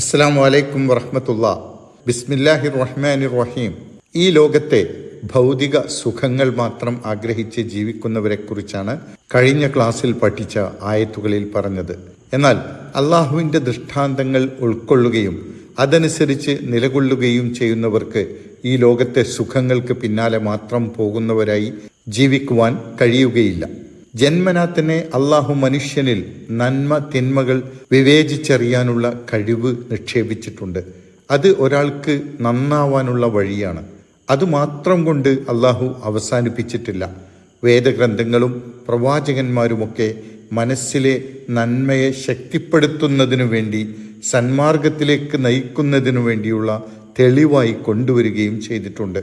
അസ്സാം വലൈക്കും വറഹമത്തുള്ള. ബിസ്മില്ലാഹിർ റഹ്മാനിർ റഹീം ഈ ലോകത്തെ ഭൗതിക സുഖങ്ങൾ മാത്രം ആഗ്രഹിച്ച് ജീവിക്കുന്നവരെക്കുറിച്ചാണ് കഴിഞ്ഞ ക്ലാസ്സിൽ പഠിച്ച ആയത്തുകളിൽ പറഞ്ഞത്. എന്നാൽ അള്ളാഹുവിന്റെ ദൃഷ്ടാന്തങ്ങൾ ഉൾക്കൊള്ളുകയും അതനുസരിച്ച് നിലകൊള്ളുകയും ചെയ്യുന്നവർക്ക് ഈ ലോകത്തെ സുഖങ്ങൾക്ക് പിന്നാലെ മാത്രം പോകുന്നവരായി ജീവിക്കുവാൻ കഴിയുകയില്ല. ജന്മനാ തന്നെ അള്ളാഹു മനുഷ്യനിൽ നന്മ തിന്മകൾ വിവേചിച്ചറിയാനുള്ള കഴിവ് നിക്ഷേപിച്ചിട്ടുണ്ട്. അത് ഒരാൾക്ക് നന്നാവാനുള്ള വഴിയാണ്. അത് മാത്രം കൊണ്ട് അള്ളാഹു അവസാനിപ്പിച്ചിട്ടില്ല. വേദഗ്രന്ഥങ്ങളും പ്രവാചകന്മാരുമൊക്കെ മനസ്സിലെ നന്മയെ ശക്തിപ്പെടുത്തുന്നതിനു വേണ്ടി സന്മാർഗത്തിലേക്ക് നയിക്കുന്നതിനു വേണ്ടിയുള്ള തെളിവായി കൊണ്ടുവരികയും ചെയ്തിട്ടുണ്ട്.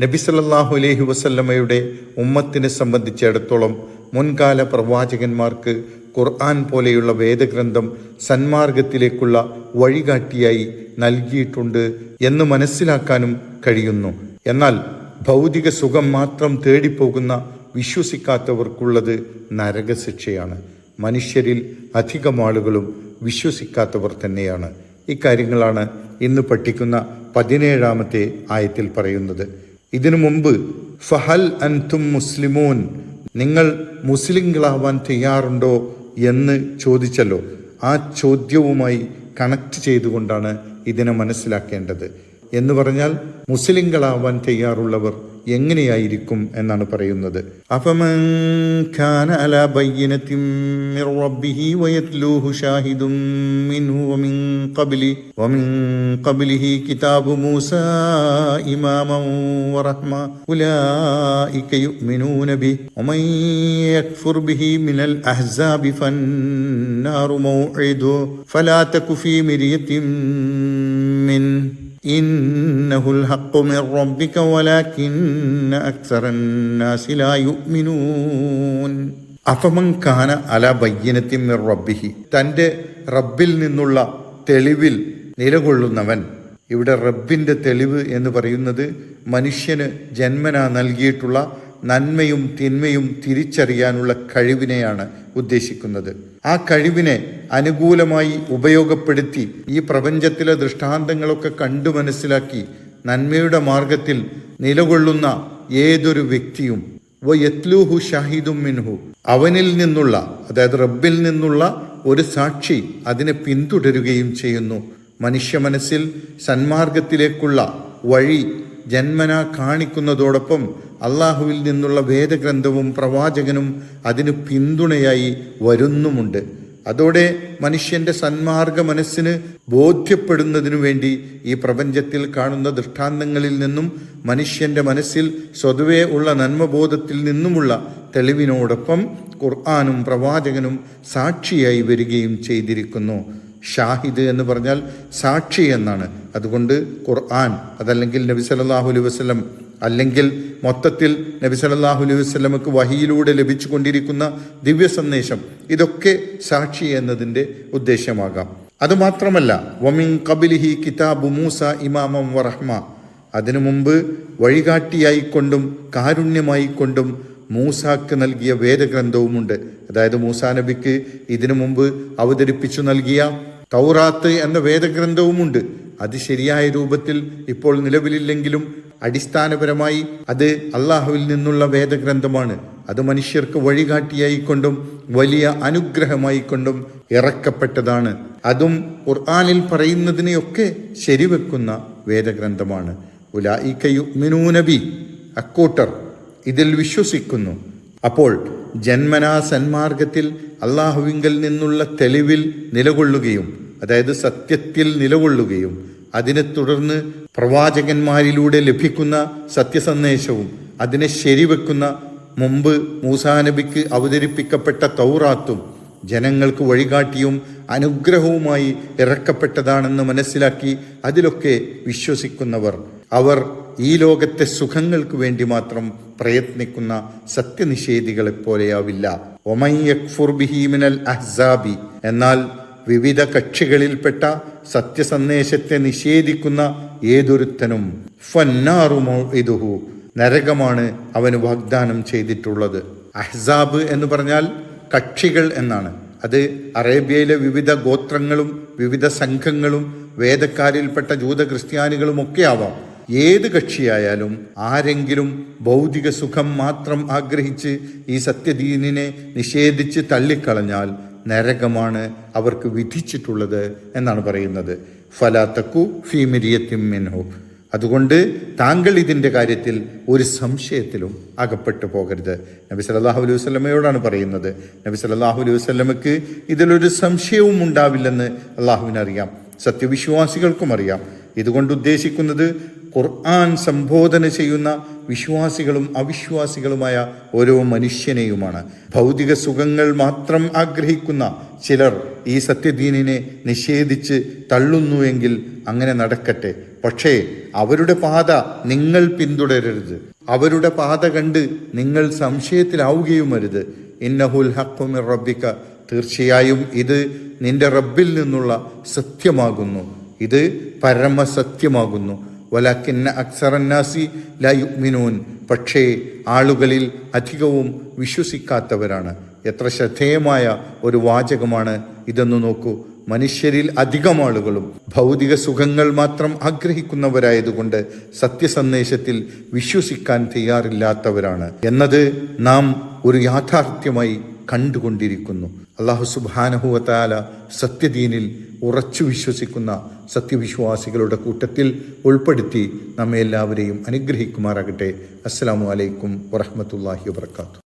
നബി സല്ലല്ലാഹു അലൈഹി വസല്ലമയുടെ ഉമ്മത്തിനെ സംബന്ധിച്ചിടത്തോളം മുൻകാല പ്രവാചകന്മാർക്ക് ഖുർആൻ പോലെയുള്ള വേദഗ്രന്ഥം സന്മാർഗത്തിലേക്കുള്ള വഴികാട്ടിയായി നൽകിയിട്ടുണ്ട് എന്ന് മനസ്സിലാക്കാനും കഴിയുന്നു. എന്നാൽ ഭൗതിക സുഖം മാത്രം തേടിപ്പോകുന്ന വിശ്വസിക്കാത്തവർക്കുള്ളത് നരകശിക്ഷയാണ്. മനുഷ്യരിൽ അധികം ആളുകളും വിശ്വസിക്കാത്തവർ തന്നെയാണ്. ഇക്കാര്യങ്ങളാണ് ഇന്ന് പഠിക്കുന്ന പതിനേഴാമത്തെ ആയത്തിൽ പറയുന്നത്. ഇതിനു മുമ്പ് ഫഹൽ അൻതും മുസ്ലിമൂൻ നിങ്ങൾ മുസ്ലിങ്ങളാവാൻ തയ്യാറുണ്ടോ എന്ന് ചോദിച്ചല്ലോ. ആ ചോദ്യവുമായി കണക്ട് ചെയ്തുകൊണ്ടാണ് ഇതിനെ മനസ്സിലാക്കേണ്ടത്. എന്ന് പറഞ്ഞാൽ മുസ്ലിങ്ങളാവാൻ തയ്യാറുള്ളവർ എങ്ങനെയായിരിക്കും എന്നാണ് പറയുന്നത്. ഫലാ തകുഫി മിരിയത്തിൻ إنه الحق من ربك ولكن أكثر الناس لا يؤمنون അഫമൻ ഖാന അല ബയ്യനത്തിൻ മിർ റബ്ബിഹി തൻ്റെ റബ്ബിൽ നിന്നുള്ള തെളിവിൽ നിലകൊള്ളുന്നവൻ ഇവിടെ റബ്ബിൻ്റെ തെളിവ് എന്ന് പറയുന്നത് മനുഷ്യന് ജന്മന നൽകിയിട്ടുള്ള നന്മയും തിന്മയും തിരിച്ചറിയാനുള്ള കഴിവിനെയാണ് ഉദ്ദേശിക്കുന്നത്. ആ കഴിവിനെ അനുകൂലമായി ഉപയോഗപ്പെടുത്തി ഈ പ്രപഞ്ചത്തിലെ ദൃഷ്ടാന്തങ്ങളൊക്കെ കണ്ടു മനസ്സിലാക്കി നന്മയുടെ മാർഗത്തിൽ നിലകൊള്ളുന്ന ഏതൊരു വ്യക്തിയും യത്ലൂഹു ഷാഹിദും മിൻഹു അവനിൽ നിന്നുള്ള അതായത് റബ്ബിൽ നിന്നുള്ള ഒരു സാക്ഷി അതിനെ പിന്തുടരുകയും ചെയ്യുന്നു. മനുഷ്യ മനസ്സിൽ സന്മാർഗത്തിലേക്കുള്ള വഴി ജന്മന കാണിക്കുന്നതോടൊപ്പം അള്ളാഹുവിൽ നിന്നുള്ള വേദഗ്രന്ഥവും പ്രവാചകനും അതിന് പിന്തുണയായി വരുന്നുമുണ്ട്. അതോടെ മനുഷ്യന്റെ സന്മാർഗ മനസ്സിന് ബോധ്യപ്പെടുന്നതിനു വേണ്ടി ഈ പ്രപഞ്ചത്തിൽ കാണുന്ന ദൃഷ്ടാന്തങ്ങളിൽ നിന്നും മനുഷ്യന്റെ മനസ്സിൽ സ്വതവേ ഉള്ള നന്മബോധത്തിൽ നിന്നുമുള്ള തെളിവിനോടൊപ്പം ഖുർആാനും പ്രവാചകനും സാക്ഷിയായി വരികയും ചെയ്തിരിക്കുന്നു. ഷാഹിദ് എന്ന് പറഞ്ഞാൽ സാക്ഷി എന്നാണ്. അതുകൊണ്ട് ഖുർആൻ അതല്ലെങ്കിൽ നബി സല്ലല്ലാഹു അലൈഹി വസല്ലം അല്ലെങ്കിൽ മൊത്തത്തിൽ നബി സല്ലല്ലാഹു അലൈഹി വസല്ലമക്ക് വഹിയിലൂടെ ലഭിച്ചുകൊണ്ടിരിക്കുന്ന ദിവ്യ സന്ദേശം ഇതൊക്കെ സാക്ഷി എന്നതിന്റെ ഉദ്ദേശമാകാം. അതുമാത്രമല്ല വമിൻ കബിലിഹി കിതാബു മൂസ ഇമാമം വറഹ്മ അതിനു മുമ്പ് വഴികാട്ടിയായിക്കൊണ്ടും കാരുണ്യമായിക്കൊണ്ടും മൂസാക്ക് നൽകിയ വേദഗ്രന്ഥവുമുണ്ട്. അതായത് മൂസാ നബിക്ക് ഇതിനു മുമ്പ് അവതരിപ്പിച്ചു നൽകിയ തൗറാത്ത് എന്ന വേദഗ്രന്ഥവുമുണ്ട്. അത് ശരിയായ രൂപത്തിൽ ഇപ്പോൾ നിലവിലില്ലെങ്കിലും അടിസ്ഥാനപരമായി അത് അള്ളാഹുവിൽ നിന്നുള്ള വേദഗ്രന്ഥമാണ്. അത് മനുഷ്യർക്ക് വഴികാട്ടിയായിക്കൊണ്ടും വലിയ അനുഗ്രഹമായിക്കൊണ്ടും ഇറക്കപ്പെട്ടതാണ്. അതും ഖുർആാനിൽ പറയുന്നതിനെയൊക്കെ ശരിവെക്കുന്ന വേദഗ്രന്ഥമാണ്. ഉലായിക്കയുമിനൂനബി അക്കൂട്ടർ ഇതിൽ വിശ്വസിക്കുന്നു. അപ്പോൾ ജന്മനാ സന്മാർഗത്തിൽ അള്ളാഹുവിങ്കിൽ നിന്നുള്ള തെളിവിൽ നിലകൊള്ളുകയും അതായത് സത്യത്തിൽ നിലകൊള്ളുകയും അതിനെ തുടർന്ന് പ്രവാചകന്മാരിലൂടെ ലഭിക്കുന്ന സത്യസന്ദേശവും അതിനെ ശരിവെക്കുന്ന മുമ്പ് മൂസാനബിക്ക് അവതരിപ്പിക്കപ്പെട്ട തൗറാത്തും ജനങ്ങൾക്ക് വഴികാട്ടിയും അനുഗ്രഹവുമായി ഇറക്കപ്പെട്ടതാണെന്ന് മനസ്സിലാക്കി അതിലൊക്കെ വിശ്വസിക്കുന്നവർ. അവർ ഈ ലോകത്തെ സുഖങ്ങൾക്ക് വേണ്ടി മാത്രം പ്രയത്നിക്കുന്ന സത്യനിഷേധികളെപ്പോലെയാവില്ല. പോലെയാവില്ല ഒമയ്യക്ഫുർബിഹീമിനൽ അഹ്സാബി. എന്നാൽ വിവിധ കക്ഷികളിൽപ്പെട്ട സത്യസന്ദേശത്തെ നിഷേധിക്കുന്ന ഏതൊരുത്തനും ഫന്നാറുമോ ഇതുഹു നരകമാണ് അവന് വാഗ്ദാനം ചെയ്തിട്ടുള്ളത്. അഹ്സാബ് എന്ന് പറഞ്ഞാൽ കക്ഷികൾ എന്നാണ്. അത് അറേബ്യയിലെ വിവിധ ഗോത്രങ്ങളും വിവിധ സംഘങ്ങളും വേദക്കാരിൽപ്പെട്ട ജൂത ക്രിസ്ത്യാനികളും ഒക്കെ ആവാം ഏത് കക്ഷിയായാലും ആരെങ്കിലും ഭൗതിക സുഖം മാത്രം ആഗ്രഹിച്ച് ഈ സത്യദീനിനെ നിഷേധിച്ച് തള്ളിക്കളഞ്ഞാൽ നരകമാണ് അവർക്ക് വിധിച്ചിട്ടുള്ളത് എന്നാണ് പറയുന്നത്. ഫലാത്തക്കു ഫീമിരിയത്തിൻ മിൻഹു. അതുകൊണ്ട് താങ്കൾ ഇതിന്റെ കാര്യത്തിൽ ഒരു സംശയത്തിലും അകപ്പെട്ടു പോകരുത്. നബി സല്ലല്ലാഹു അലൈഹി വസ്ലമയോടാണ് പറയുന്നത്. നബി സല്ലല്ലാഹു അലൈഹി വസ്ലമക്ക് ഇതിലൊരു സംശയവും ഉണ്ടാവില്ലെന്ന് അള്ളാഹുവിനറിയാം. സത്യവിശ്വാസികൾക്കും അറിയാം. ഇതുകൊണ്ട് ഉദ്ദേശിക്കുന്നത് ഖുർആൻ സംബോധന ചെയ്യുന്ന വിശ്വാസികളും അവിശ്വാസികളുമായ ഓരോ മനുഷ്യനെയുമാണ്. ഭൗതിക സുഖങ്ങൾ മാത്രം ആഗ്രഹിക്കുന്ന ചിലർ ഈ സത്യദീനിനെ നിഷേധിച്ച് തള്ളുന്നുവെങ്കിൽ അങ്ങനെ നടക്കട്ടെ. പക്ഷേ അവരുടെ പാത നിങ്ങൾ പിന്തുടരരുത്. അവരുടെ പാത കണ്ട് നിങ്ങൾ സംശയത്തിലാവുകയുമരുത്. ഇന്നഹുൽ ഹക്കുമിർ റബ്ബിക്ക തീർച്ചയായും ഇത് നിന്റെ റബ്ബിൽ നിന്നുള്ള സത്യമാകുന്നു. ഇത് പരമസത്യമാകുന്നു. വലാക്കിന്ന അക്സറന്നാസി ലയുമിനൂൻ പക്ഷേ ആളുകളിൽ അധികവും വിശ്വസിക്കാത്തവരാണ്. എത്ര ശ്രദ്ധേയമായ ഒരു വാചകമാണ് ഇതെന്ന് നോക്കൂ. മനുഷ്യരിൽ അധികം ആളുകളും ഭൗതിക സുഖങ്ങൾ മാത്രം ആഗ്രഹിക്കുന്നവരായതുകൊണ്ട് സത്യസന്ദേശത്തിൽ വിശ്വസിക്കാൻ തയ്യാറില്ലാത്തവരാണ്. എന്നത് നാം ഒരു യാഥാർത്ഥ്യമായി കണ്ടുകൊണ്ടിരിക്കുന്നു. അള്ളാഹു സുബാനഹുവത്താല സത്യദീനിൽ ഉറച്ചു വിശ്വസിക്കുന്ന സത്യവിശ്വാസികളുടെ കൂട്ടത്തിൽ ഉൾപ്പെടുത്തി നമ്മെ എല്ലാവരെയും അനുഗ്രഹിക്കുമാറാകട്ടെ. അസ്സാം വലൈക്കും വറഹമത്തല്ലാഹി വാത്തു